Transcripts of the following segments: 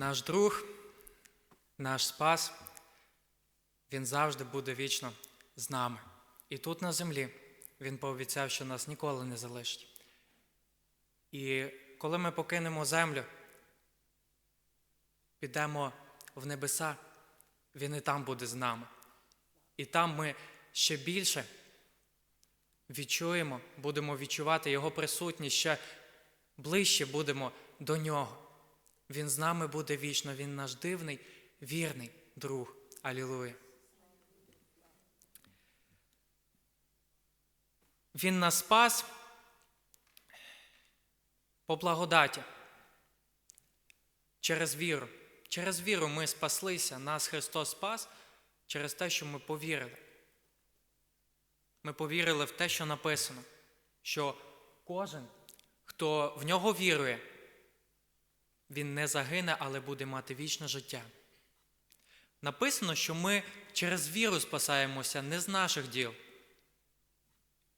Наш друг, наш спас, він завжди буде вічно з нами. І тут на землі він пообіцяв, що нас ніколи не залишить. І коли ми покинемо землю, підемо в небеса, він і там буде з нами. І там ми ще більше відчуємо, будемо відчувати Його присутність, ще ближче будемо до Нього. Він з нами буде вічно, Він наш дивний, вірний друг. Алілуя. Він нас спас по благодаті. Через віру. Через віру ми спаслися, нас Христос спас через те, що ми повірили. Ми повірили в те, що написано, що кожен, хто в нього вірує, він не загине, але буде мати вічне життя. Написано, що ми через віру спасаємося не з наших діл,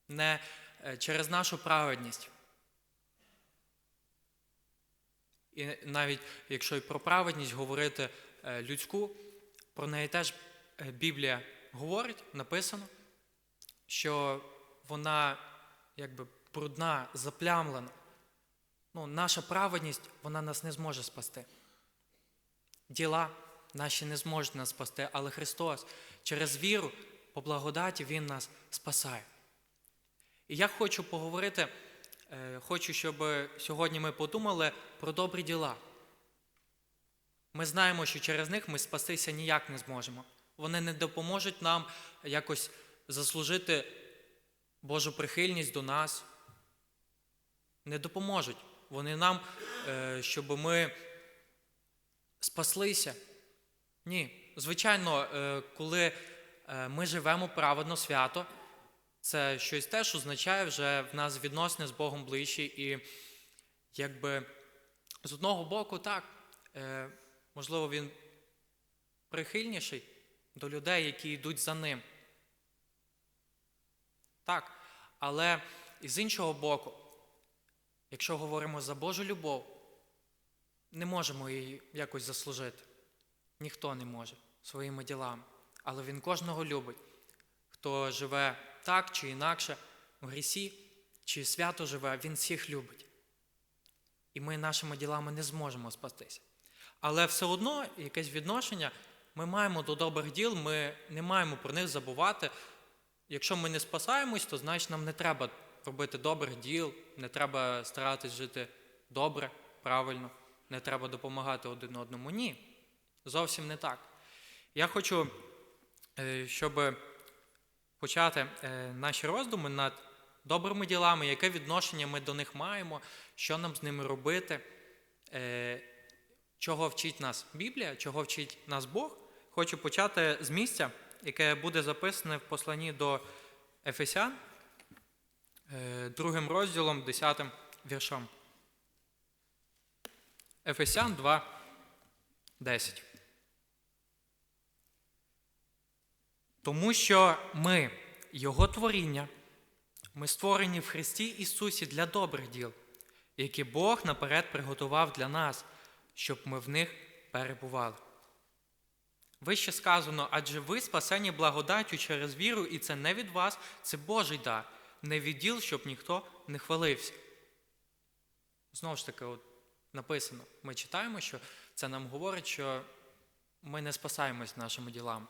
не е, через нашу праведність. І навіть якщо і про праведність говорити е, людську, про неї теж е, Біблія говорить, написано, що вона якби брудна, заплямлена. Ну, наша праведність, вона нас не зможе спасти. Діла наші не зможуть нас спасти, але Христос через віру, по благодаті Він нас спасає. І я хочу поговорити, е, хочу, щоб сьогодні ми подумали про добрі діла. Ми знаємо, що через них ми спастися ніяк не зможемо. Вони не допоможуть нам якось заслужити Божу прихильність до нас. Не допоможуть. Вони нам, е, щоб ми спаслися. Ні. Звичайно, е, коли е, ми живемо праведно свято, це щось теж означає вже в нас відносини з Богом ближчі. І якби з одного боку, так, можливо, він прихильніший до людей, які йдуть за ним. Так, але і з іншого боку, якщо говоримо за Божу любов, не можемо її якось заслужити. Ніхто не може своїми ділами. Але Він кожного любить, хто живе так чи інакше, в грісі, чи свято живе, Він всіх любить. І ми нашими ділами не зможемо спастися. Але все одно якесь відношення ми маємо до добрих діл, ми не маємо про них забувати. Якщо ми не спасаємось, то значить нам не треба робити добрих діл, не треба старатись жити добре, правильно, не треба допомагати один одному. Ні. Зовсім не так. Я хочу, е, щоб почати е, наші роздуми над добрими ділами, яке відношення ми до них маємо, що нам з ними робити, е, чого вчить нас Біблія, чого вчить нас Бог. Хочу почати з місця, яке буде записане в посланні до Ефесян, другим розділом, 10 віршом. Ефесян 2, 10. Тому що ми, Його творіння, ми створені в Христі Ісусі для добрих діл, які Бог наперед приготував для нас, щоб ми в них перебували. Вище сказано, адже ви спасені благодаттю через віру, і це не від вас, це Божий дар, не від діл, щоб ніхто не хвалився. Знову ж таки, от написано, ми читаємо, що це нам говорить, що ми не спасаємось нашими ділами.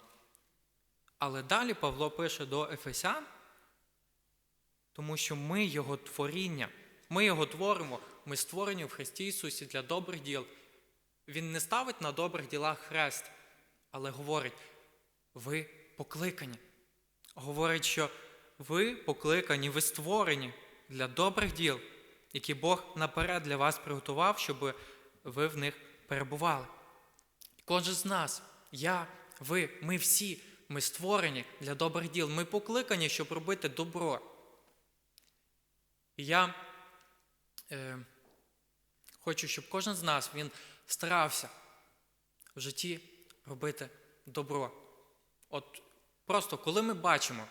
Але далі Павло пише до Ефесян, тому що ми Його творіння, ми Його творимо, ми створені в Христі Ісусі для добрих діл. Він не ставить на добрих ділах хрест, але говорить, ви покликані. Говорить, що ви покликані, ви створені для добрих діл, які Бог наперед для вас приготував, щоб ви в них перебували. Кожен з нас, я, ви, ми всі, ми створені для добрих діл. Ми покликані, щоб робити добро. І я е, хочу, щоб кожен з нас він старався в житті робити добро. От просто коли ми бачимо,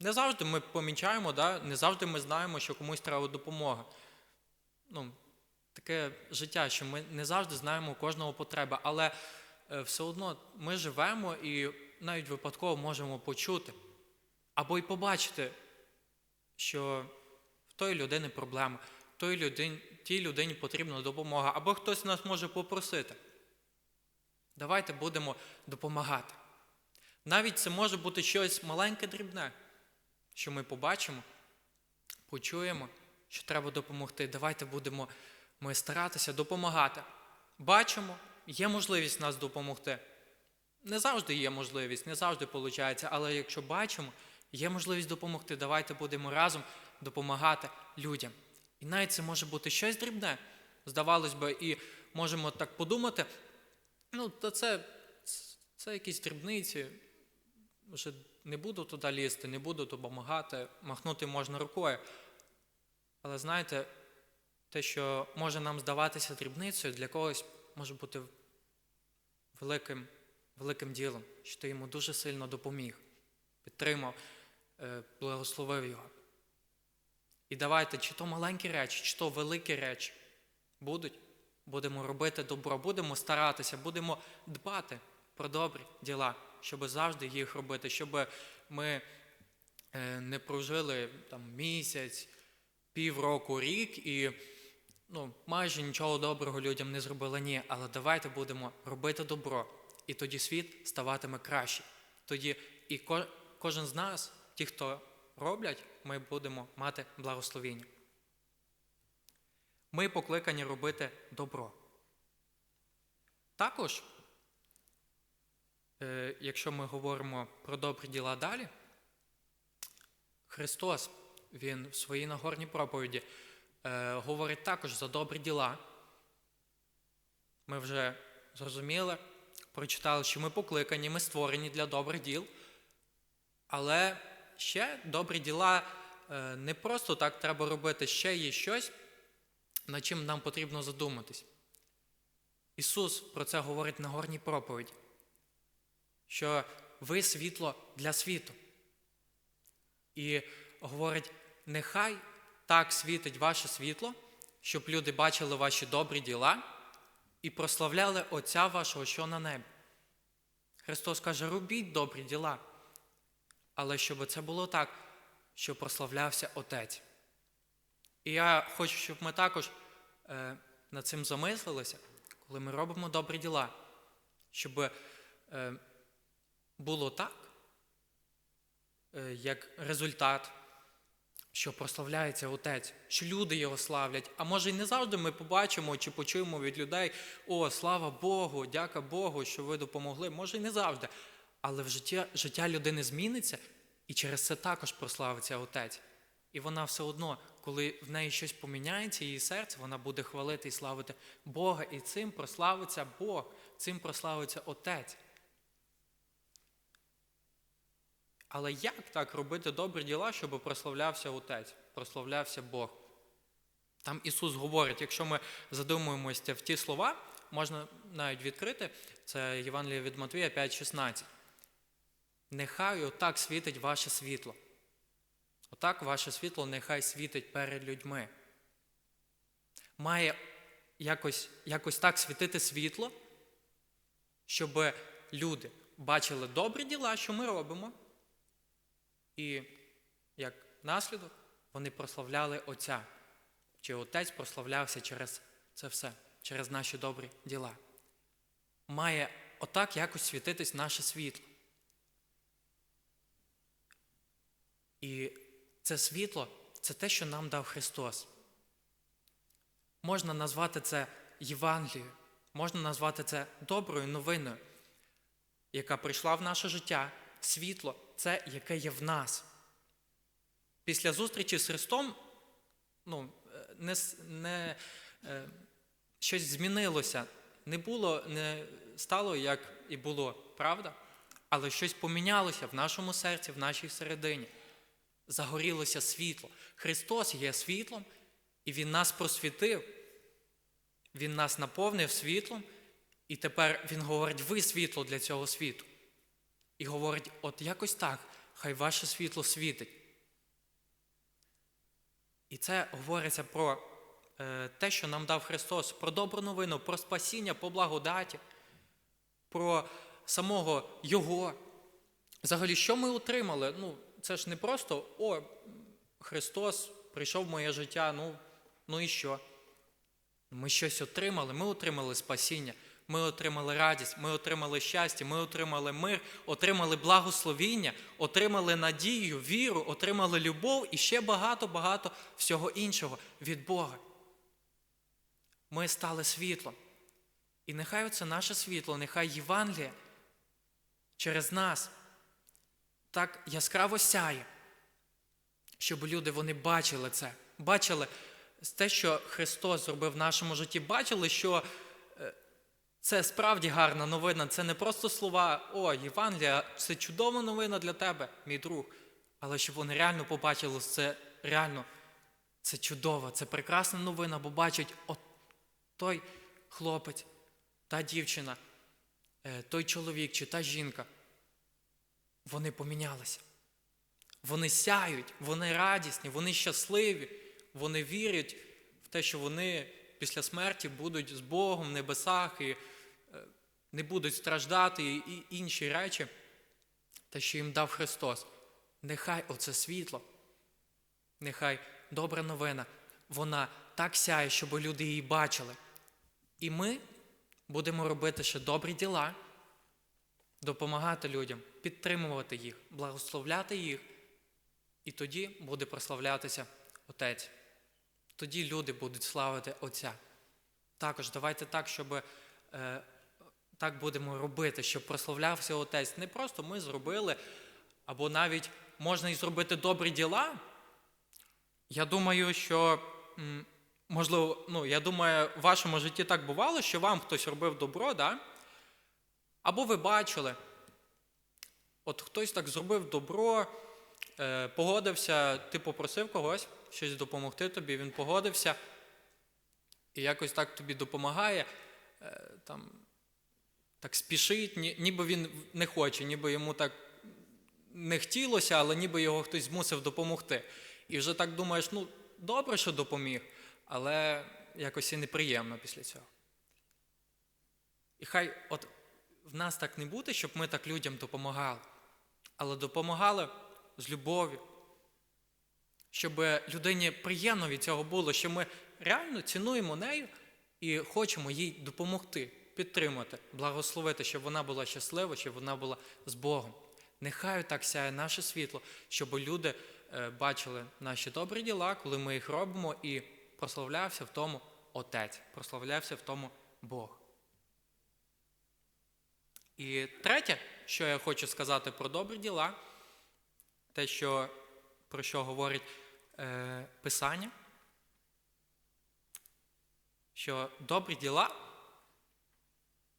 не завжди ми помічаємо, да, не завжди ми знаємо, що комусь треба допомога. Ну, таке життя, що ми не завжди знаємо кожного потреби, але е, все одно ми живемо і навіть випадково можемо почути або й побачити, що в тої людини проблема, той людині, тій людині потрібна допомога, або хтось нас може попросити. Давайте будемо допомагати. Навіть це може бути щось маленьке, дрібне, що ми побачимо, почуємо, що треба допомогти. Давайте будемо ми старатися допомагати. Бачимо, є можливість нас допомогти. Не завжди є можливість, не завжди виходить, але якщо бачимо, є можливість допомогти, давайте будемо разом допомагати людям. І навіть це може бути щось дрібне, здавалось би, і можемо так подумати, ну, то це, це якісь дрібниці, вже не буду туди лізти, не буду допомагати, махнути можна рукою. Але знаєте, те, що може нам здаватися дрібницею, для когось може бути великим, великим ділом, що ти йому дуже сильно допоміг, підтримав, е, благословив його. І давайте, чи то маленькі речі, чи то великі речі будуть, будемо робити добро, будемо старатися, будемо дбати про добрі діла, щоб завжди їх робити, щоб ми е, не прожили там місяць, півроку, рік і ну, майже нічого доброго людям не зробили. Ні, але давайте будемо робити добро, і тоді світ ставатиме краще. Тоді і кожен з нас, ті, хто роблять, ми будемо мати благословіння. Ми покликані робити добро. Також, якщо ми говоримо про добрі діла далі, Христос, Він в своїй Нагорній проповіді е, говорить також за добрі діла. Ми вже зрозуміли, прочитали, що ми покликані, ми створені для добрих діл. Але ще добрі діла е, не просто так треба робити, ще є щось, над чим нам потрібно задуматись. Ісус про це говорить на горній проповіді, що ви світло для світу. І говорить, нехай так світить ваше світло, щоб люди бачили ваші добрі діла і прославляли Отця вашого, що на небі. Христос каже, робіть добрі діла, але щоб це було так, щоб прославлявся Отець. І я хочу, щоб ми також е, над цим замислилися, коли ми робимо добрі діла, щоб е, було так, е, як результат, що прославляється Отець, що люди його славлять. А може, і не завжди ми побачимо чи почуємо від людей: о, слава Богу, дяка Богу, що ви допомогли. Може, і не завжди. Але в життя, життя людини зміниться, і через це також прославиться Отець. І вона все одно, коли в неї щось поміняється, її серце, вона буде хвалити і славити Бога. І цим прославиться Бог, цим прославиться Отець. Але як так робити добрі діла, щоб прославлявся Отець, прославлявся Бог? Там Ісус говорить, якщо ми задумуємося в ті слова, можна навіть відкрити, це Євангеліє від Матвія 5,16. Нехай отак світить ваше світло. Отак ваше світло нехай світить перед людьми. Має якось, якось так світити світло, щоб люди бачили добрі діла, що ми робимо, і як наслідок вони прославляли Отця. Чи Отець прославлявся через це все, через наші добрі діла. Має отак якось світитись наше світло. І це світло це те, що нам дав Христос. Можна назвати це Євангелією, можна назвати це доброю новиною, яка прийшла в наше життя. Світло це яке є в нас. Після зустрічі з Христом ну, не, не, е, щось змінилося. Не було, не стало, як і було, правда? Але щось помінялося в нашому серці, в нашій середині. Загорілося світло. Христос є світлом, і Він нас просвітив, Він нас наповнив світлом, і тепер Він говорить, ви світло для цього світу. І говорить, от якось так, хай ваше світло світить. І це говориться про е, те, що нам дав Христос, про добру новину, про спасіння по благодаті, про самого Його. Взагалі, що ми отримали? Ну, це ж не просто о, Христос прийшов в моє життя, ну, ну і що? Ми щось отримали, ми отримали спасіння, ми отримали радість, ми отримали щастя, ми отримали мир, отримали благословіння, отримали надію, віру, отримали любов і ще багато-багато всього іншого від Бога. Ми стали світлом. І нехай оце наше світло, нехай Євангеліє через нас так яскраво сяє, щоб люди вони бачили це, бачили те, що Христос зробив в нашому житті, бачили, що це справді гарна новина, це не просто слова, о, Євангелія, це чудова новина для тебе, мій друг. Але щоб вони реально побачили, це реально це чудово, це прекрасна новина, бо бачать от той хлопець, та дівчина, е, той чоловік чи та жінка. Вони помінялися. Вони сяють, вони радісні, вони щасливі, вони вірять в те, що вони після смерті будуть з Богом в небесах і не будуть страждати і інші речі, те, що їм дав Христос. Нехай оце світло, нехай добра новина, вона так сяє, щоб люди її бачили. І ми будемо робити ще добрі діла, допомагати людям, підтримувати їх, благословляти їх. І тоді буде прославлятися Отець. Тоді люди будуть славити Отця. Також давайте так, щоб е, так будемо робити, щоб прославлявся Отець. Не просто ми зробили, або навіть можна і зробити добрі діла. Я думаю, що, можливо, ну, я думаю, в вашому житті так бувало, що вам хтось робив добро, да? або ви бачили, от хтось так зробив добро, е, погодився, ти попросив когось щось допомогти тобі, він погодився і якось так тобі допомагає, е, там, так спішить, ні, ніби він не хоче, ніби йому так не хотілося, але ніби його хтось змусив допомогти. І вже так думаєш, ну, добре, що допоміг, але якось і неприємно після цього. І хай от в нас так не буде, щоб ми так людям допомагали, але допомагали з любов'ю, щоб людині приємно від цього було, що ми реально цінуємо нею і хочемо їй допомогти, підтримати, благословити, щоб вона була щаслива, щоб вона була з Богом. Нехай так сяє наше світло, щоб люди е, бачили наші добрі діла, коли ми їх робимо, і прославлявся в тому Отець, прославлявся в тому Бог. І третє, що я хочу сказати про добрі діла, те, що, про що говорить е, Писання, що добрі діла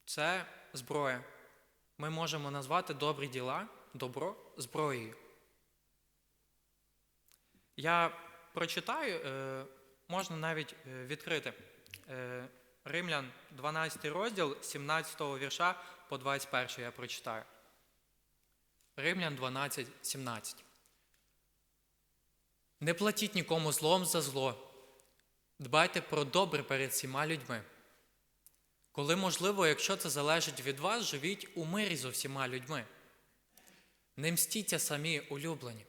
це зброя. Ми можемо назвати добрі діла, добро зброєю. Я прочитаю, е, можна навіть е, відкрити е, Римлян 12 розділ 17 вірша по 21 я прочитаю. Римлян 12, 17. Не платіть нікому злом за зло. Дбайте про добре перед всіма людьми. Коли можливо, якщо це залежить від вас, живіть у мирі з усіма людьми. Не мстіться самі улюблені,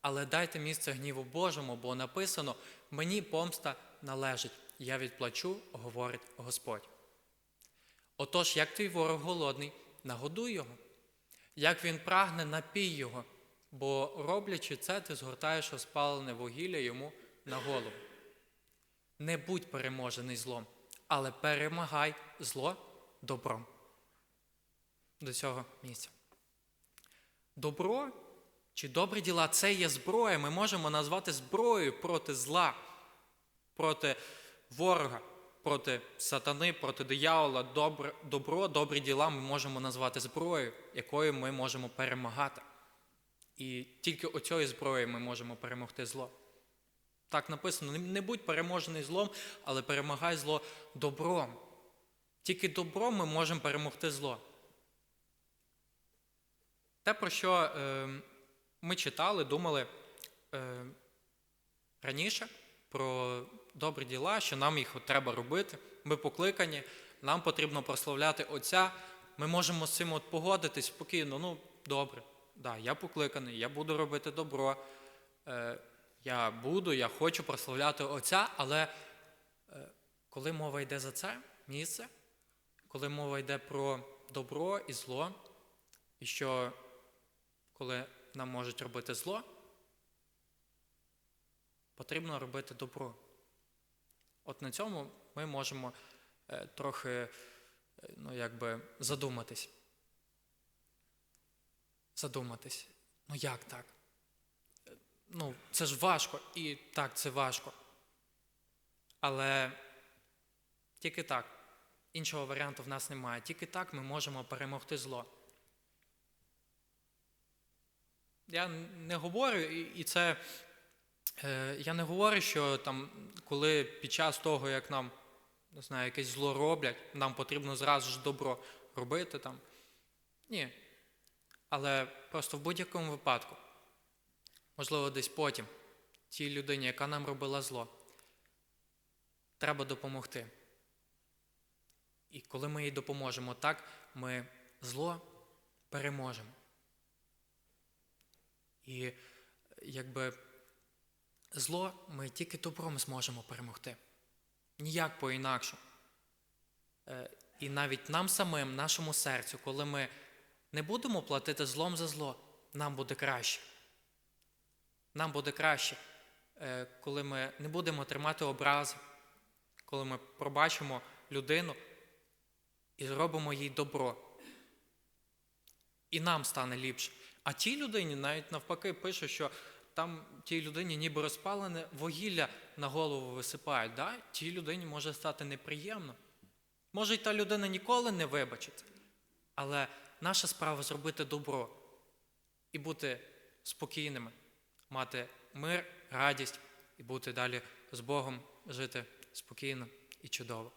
але дайте місце гніву Божому, бо написано: мені помста належить, я відплачу, говорить Господь. Отож, як твій ворог голодний, нагодуй його, як він прагне, напій його, бо роблячи це, ти згортаєш розпалене вугілля йому на голову. Не будь переможений злом, але перемагай зло добром. До цього місця. Добро чи добрі діла це є зброя. Ми можемо назвати зброєю проти зла, проти ворога, проти сатани, проти диявола. Добре, добро, добрі діла ми можемо назвати зброєю, якою ми можемо перемагати. І тільки оцією зброєю ми можемо перемогти зло. Так написано: не будь переможений злом, але перемагай зло добром. Тільки добром ми можемо перемогти зло. Те, про що е, ми читали, думали е, раніше, про добрі діла, що нам їх треба робити. Ми покликані, нам потрібно прославляти Отця. Ми можемо з цим от погодитись спокійно. Ну, добре, да, я покликаний, я буду робити добро. Е, я буду, я хочу прославляти Отця, але е, коли мова йде за це місце, коли мова йде про добро і зло, і що коли нам можуть робити зло, потрібно робити добро. От на цьому ми можемо е, трохи е, ну, якби задуматись. Задуматись. Ну як так? Ну, це ж важко, і так, це важко. Але тільки так. Іншого варіанту в нас немає. Тільки так ми можемо перемогти зло. Я не говорю, і це е, я не говорю, що там, коли під час того, як нам не знаю, якесь зло роблять, нам потрібно зразу ж добро робити там. Ні. Але просто в будь-якому випадку, можливо, десь потім, тій людині, яка нам робила зло, треба допомогти. І коли ми їй допоможемо так, ми зло переможемо. І якби зло ми тільки добром зможемо перемогти. Ніяк по-інакше. Е, І навіть нам самим, нашому серцю, коли ми не будемо платити злом за зло, нам буде краще. Нам буде краще, е, коли ми не будемо тримати образи, коли ми пробачимо людину і зробимо їй добро. І нам стане ліпше. А тій людині навіть навпаки пише, що там тій людині ніби розпалене вугілля на голову висипають. Да? Тій людині може стати неприємно. Може, й та людина ніколи не вибачить. Але наша справа зробити добро і бути спокійними, мати мир, радість і бути далі з Богом, жити спокійно і чудово.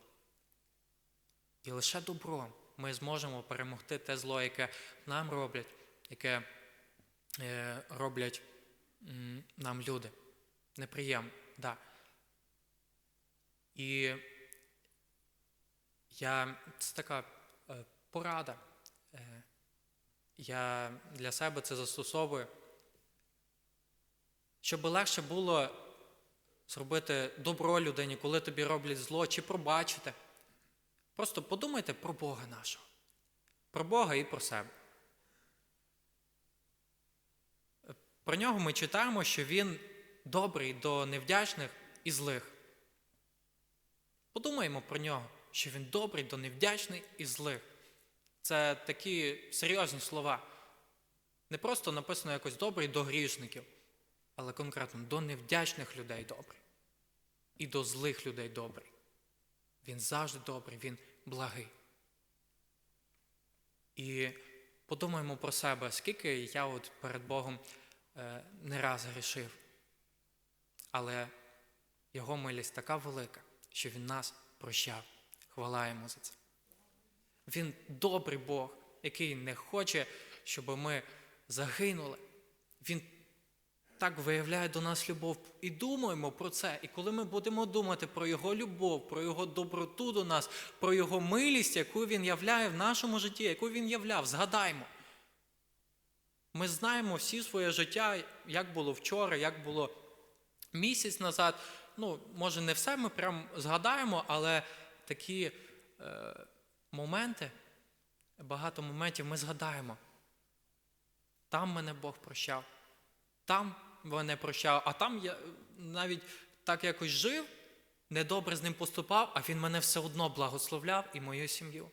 І лише добром ми зможемо перемогти те зло, яке нам роблять, яке е, роблять нам люди. Неприємно, да. І я, це така е, порада. Е, я для себе це застосовую, щоб легше було зробити добро людині, коли тобі роблять зло, чи пробачити. Просто подумайте про Бога нашого, про Бога і про себе. Про нього ми читаємо, що Він добрий до невдячних і злих. Подумаємо про нього, що він добрий до невдячних і злих. Це такі серйозні слова. Не просто написано якось добрий до грішників, але конкретно до невдячних людей добрий. І до злих людей добрий. Він завжди добрий, він благий. І подумаємо про себе, скільки я от перед Богом е, не раз грішив. Але Його милість така велика, що Він нас прощав. Хвала йому за це. Він добрий Бог, який не хоче, щоб ми загинули. Він так виявляє до нас любов. І думаємо про це. І коли ми будемо думати про Його любов, про Його доброту до нас, про Його милість, яку Він являє в нашому житті, яку Він являв, згадаймо. Ми знаємо всі своє життя, як було вчора, як було місяць назад. Ну, може, не все ми прям згадаємо, але такі е, моменти, багато моментів ми згадаємо. Там мене Бог прощав, там мене прощав, а там я навіть так якось жив, недобре з ним поступав, а він мене все одно благословляв і мою сім'ю.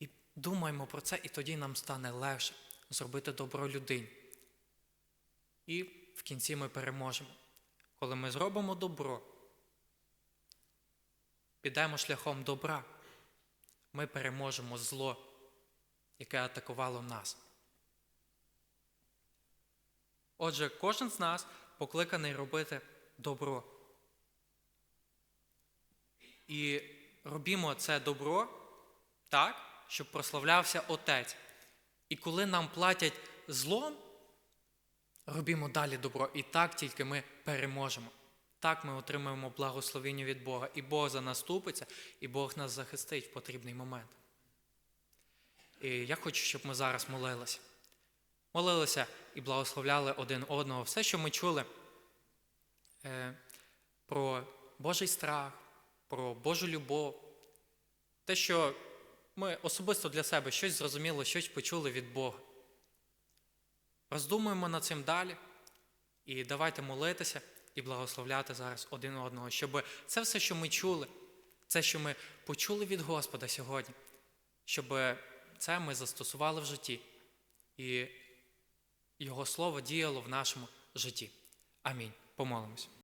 І думаємо про це, і тоді нам стане легше зробити добро людині. І в кінці ми переможемо. Коли ми зробимо добро, підемо шляхом добра, ми переможемо зло, яке атакувало нас. Отже, кожен з нас покликаний робити добро. І робімо це добро так, щоб прославлявся Отець. І коли нам платять злом, робімо далі добро. І так тільки ми переможемо. Так ми отримаємо благословіння від Бога, і Бог за нас ступиться, і Бог нас захистить в потрібний момент. І я хочу, щоб ми зараз молилися. Молилися і благословляли один одного. Все, що ми чули е, про Божий страх, про Божу любов, те, що ми особисто для себе щось зрозуміло, щось почули від Бога. Роздумуємо над цим далі і давайте молитися і благословляти зараз один одного, щоб це все, що ми чули, це, що ми почули від Господа сьогодні, щоб це ми застосували в житті, і Його Слово діяло в нашому житті. Амінь. Помолимось.